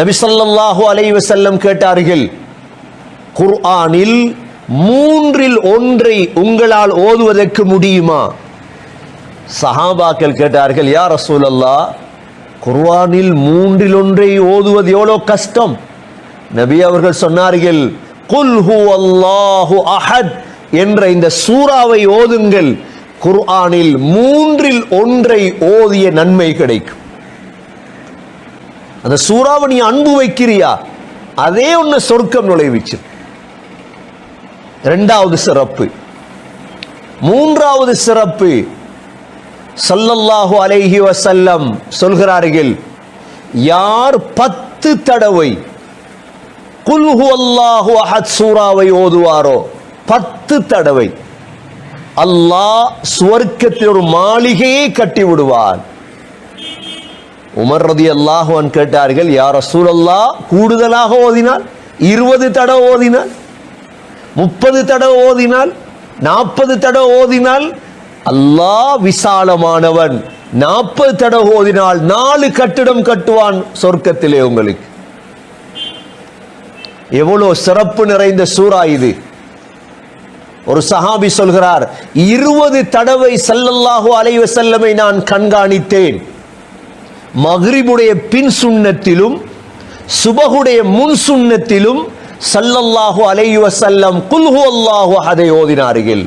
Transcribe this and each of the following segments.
நபி ஸல்லல்லாஹு அலைஹி கேட்டார்கள் குர்ஆனில் மூன்றில் ஒன்றை உங்களால் ஓதுவதற்கு முடியுமா? சஹாபாக்கள் கேட்டார்கள் யா ரசூலல்லாஹ் குர்ஆனில் மூன்றில் ஒன்றை ஓதுவது எவ்வளோ கஷ்டம்? நபி அவர்கள் சொன்னார்கள் குல் அல்லாஹு அஹத் என்ற இந்த சூறாவை ஓதுங்கள் குர்ஆனில் மூன்றில் ஒன்றை ஓதிய நன்மை கிடைக்கும். அந்த சூறாவை நீ அன்பு வைக்கிறியா? அதே ஒன்று சொர்க்கம் நுழைவிச்சு. ரெண்டாவது சிறப்பு. மூன்றாவது சிறப்பு. சல்லல்லாஹு அலைஹி வசல்லம் சொல்கிறார்கள் யார் பத்து தடவை குல்ஹு அல்லாஹு அஹத் சூறாவை ஓதுவாரோ பத்து தடவை அல்லாஹ் சுவர்க்கத்தில் ஒரு மாளிகையை கட்டி விடுவான். உமர் ரதி அல்லாஹுவன் கேட்டார்கள் யார் ரசூலல்லா கூடுதலாக ஓதினால் இருபது தடவை ஓதினால் முப்பது தடவை ஓதினால் நாற்பது தடவை ஓதினால் அல்லாஹ் விசாலமானவன். நாற்பது தடவை ஓதினால் நாலு கட்டிடம் கட்டுவான் சொர்க்கத்திலே உங்களுக்கு. எவ்வளோ சிறப்பு நிறைந்த சூறா இது. ஒரு சஹாபி சொல்கிறார் இருபது தடவை ஸல்லல்லாஹு அலைஹி செல்லமை நான் கண்காணித்தேன். மக்ரிபுடைய பின் சுண்ணத்திலும் சுபகுடைய முன் சுன்னத்திலும் சல்லல்லாஹு அலையுவ சல்லம் குல்ஹு அல்லாஹு அதை ஓதினார்கள்.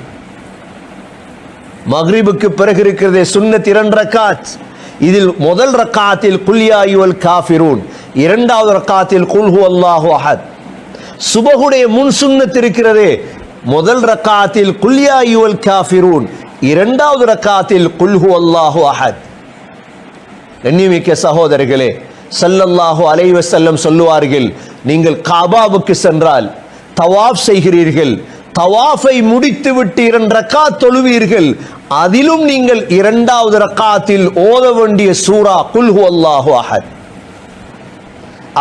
மக்ரிபுக்கு பிறகு இருக்கிறதே சுன்னத் இரண்டு ரக்காத். இதில் முதல் ரக்காத்தில் குல்யாயுவல் காஃபிரூன் இரண்டாவது ரக்காத்தில் குல்ஹு அல்லாஹு அஹத் சுபகுடைய முன் சுண்ணத் இருக்கிறதே முதல் ரக்காத்தில் குல்யாயுவல் காஃபிரூன் இரண்டாவது ரக்காத்தில் குல்ஹு அல்லாஹு அஹத் எண்ணிமிக்க சகோதரர்களே ஸல்லல்லாஹு அலைவ செல்லம் சொல்லுவார்கள் நீங்கள் காபாவுக்கு சென்றால் தவாஃப் செய்கிறீர்கள் தவாஃபை முடித்துவிட்டு இரண்டு ரக்காத் தொழுவீர்கள் அதிலும் நீங்கள் இரண்டாவது ரக்காத்தில் ஓத வேண்டிய சூரா குல்ஹு அல்லாஹு அஹத்.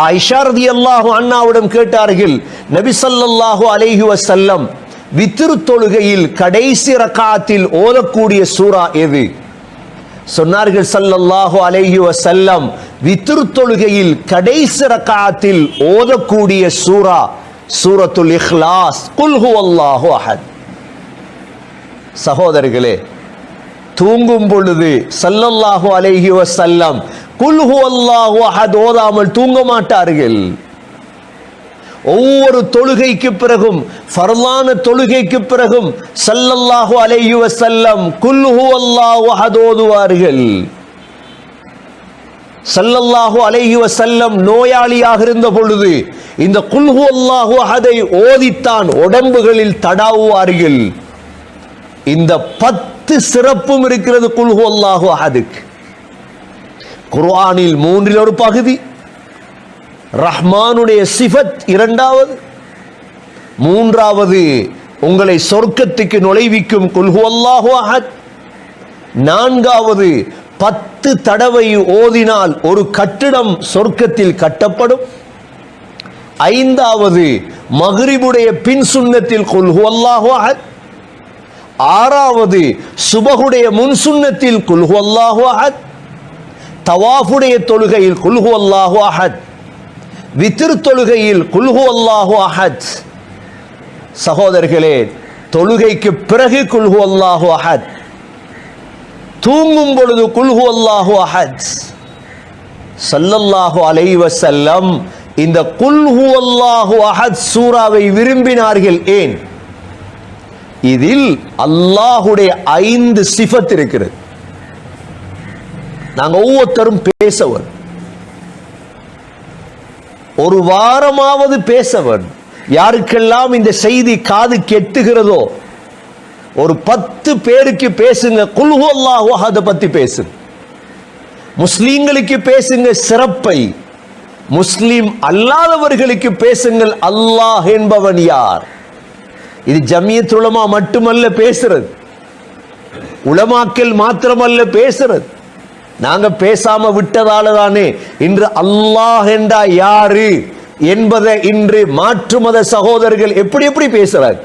ஆயிஷா ரதியல்லாஹு அண்ணாவிடம் கேட்டார்கள் நபி ஸல்லல்லாஹு அலைஹி வஸல்லம் வித்திரு தொழுகையில் கடைசி ரக்காத்தில் ஓதக்கூடிய சூரா எது? சொன்னார்கள் சல்லல்லாஹு அலைஹி வசல்லம் வித்ரு தொழுகையில் கடைசி ரக்காத்தில் ஓதக்கூடிய சூரா சூரத்துல் இஹ்லாஸ். குல்ஹு அல்லாஹு அஹத். சகோதரர்களே தூங்கும் பொழுது சல்லல்லாஹு அலைஹி வசல்லம் குல்ஹு அல்லாஹு அஹத் ஓதாமல் தூங்க மாட்டார்கள். ஒவ்வொரு தொழுகைக்கு பிறகும் ஃபர்லான தொழுகைக்கு பிறகும் சல்லல்லாஹு அலையு வசல்லம் குல்ஹு அல்லாஹு அதோதுவார்கள் ஓதுவார்கள். ஸல்லல்லாஹு அலைஹி வஸல்லம் நோயாளியாக இருந்த பொழுது இந்த குல்ஹு அல்லாஹு அதை ஓதித்தான் உடம்புகளில் தடாவுவார்கள். இந்த பத்து சிறப்பும் இருக்கிறது குல்ஹு அல்லாஹு அஹதுக்கு குர்ஆனில் மூன்றில் ஒரு பகுதி ரஹ்மானுடைய சிஃபத் இரண்டாவது. மூன்றாவது உங்களை சொர்க்கத்துக்கு நுழைவிக்கும் குல்ஹு அல்லாஹு அஹத். நான்காவது பத்து தடவை ஓதினால் ஒரு கட்டிடம் சொர்க்கத்தில் கட்டப்படும். ஐந்தாவது மக்ரிபுடைய பின் சுன்னத்தில் குல்ஹு அல்லாஹு அஹத். ஆறாவது சுபகுடைய முன் சுன்னத்தில் குல்ஹு அல்லாஹு அஹத். தவாஃபுடைய தொழுகையில் குல்ஹு அல்லாஹு அஹத். வித்திரு தொழுகையில் குல்ஹு அல்லாஹு அஹத். சகோதரர்களே தொழுகைக்கு பிறகு குல்ஹு அல்லாஹு அஹத். தூங்கும் பொழுது குல்ஹு அல்லாஹு அஹத். சல்லல்லாஹு அலைவ செல்லம் இந்த குல்ஹு அல்லாஹு அஹத் சூராவை விரும்பினார்கள் ஏன்? இதில் அல்லாஹுடைய ஐந்து சிஃபத் இருக்கிறது. நாங்கள் ஒவ்வொருத்தரும் பேசவர் ஒரு வாரமாவது பேசவன் யாருக்கெல்லாம் இந்த செய்தி காது கெட்டுகிறதோ ஒரு பத்து பேருக்கு பேசுங்க குல்ஹு அதை பத்தி பேசுங்க. முஸ்லீம்களுக்கு பேசுங்க சிறப்பை முஸ்லீம் அல்லாதவர்களுக்கு பேசுங்கள் அல்லாஹ் என்பவன் யார்? இது ஜமியத் உலமா மட்டுமல்ல பேசுறது. உலமாக்கள் மாத்திரமல்ல பேசுறது. நாங்க பேசாம விட்டதால தானே இன்று அல்லாஹ் என்றா யாரு? என்பதை இன்று மாற்று மத சகோதரர்கள் எப்படி எப்படி பேசுறாங்க